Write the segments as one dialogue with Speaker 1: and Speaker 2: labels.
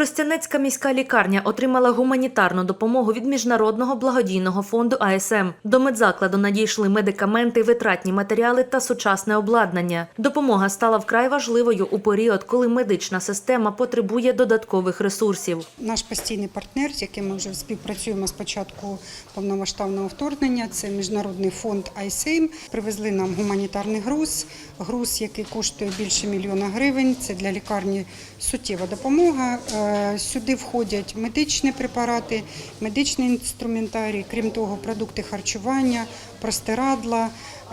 Speaker 1: Тростянецька міська лікарня отримала гуманітарну допомогу від міжнародного благодійного фонду АСМ. До медзакладу надійшли медикаменти, витратні матеріали та сучасне обладнання. Допомога стала вкрай важливою у період, коли медична система потребує додаткових ресурсів.
Speaker 2: Наш постійний партнер, з яким ми вже співпрацюємо з початку повномасштабного вторгнення, це міжнародний фонд ISAIM. Привезли нам гуманітарний груз, груз, який коштує більше мільйона гривень. Це для лікарні суттєва допомога. Е, Сюди входять медичні препарати, медичний інструментарій, крім того, продукти харчування, простирадла,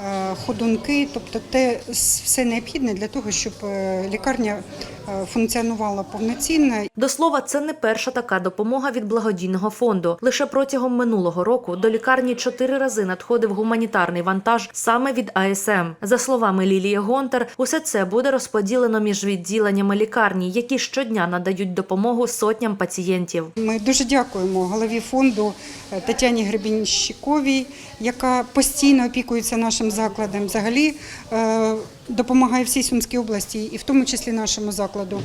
Speaker 2: е, ходунки, тобто те все необхідне для того, щоб е, лікарня е, функціонувала повноцінно
Speaker 1: До слова, це не перша така допомога від благодійного фонду. Лише протягом минулого року до лікарні чотири рази надходив гуманітарний вантаж саме від АСМ. За словами Лілії Гонтар, усе це буде розподілено між відділеннями лікарні, які щодня надають допомогу сотням пацієнтів.
Speaker 2: Ми дуже дякуємо голові фонду Тетяні Гребінщиковій, яка постійно опікується нашим закладом. Взагалі е, допомагає всій Сумській області, і в тому числі нашому закладу.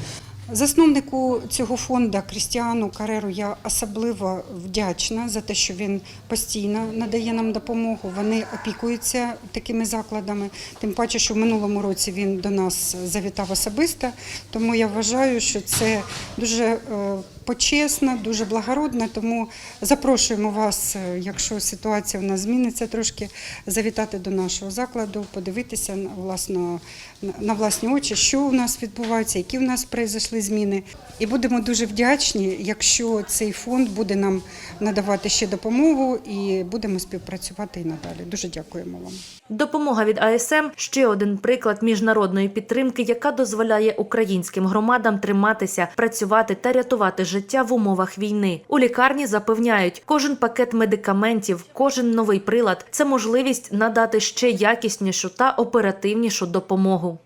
Speaker 2: Засновнику цього фонду Крістіану Кареру я особливо вдячна за те, що він постійно надає нам допомогу. Вони опікуються такими закладами. Тим паче, що в минулому році він до нас завітав особисто. Тому я вважаю, що це дуже е, почесно, дуже благородно. Тому запрошуємо вас, е, якщо ситуація у нас зміниться трошки, завітати до нашого закладу, подивитися на власно на- власні очі, що у нас відбувається, які в нас произошли зміни. І будемо дуже вдячні, якщо цей фонд буде нам надавати ще допомогу і будемо співпрацювати і надалі. Дуже дякуємо вам.
Speaker 1: Допомога від АСМ ще один приклад міжнародної підтримки, яка дозволяє українським громадам триматися, працювати та рятувати життя в умовах війни. У лікарні запевняють, кожен пакет медикаментів, кожен новий прилад це можливість надати ще якіснішу та оперативнішу допомогу.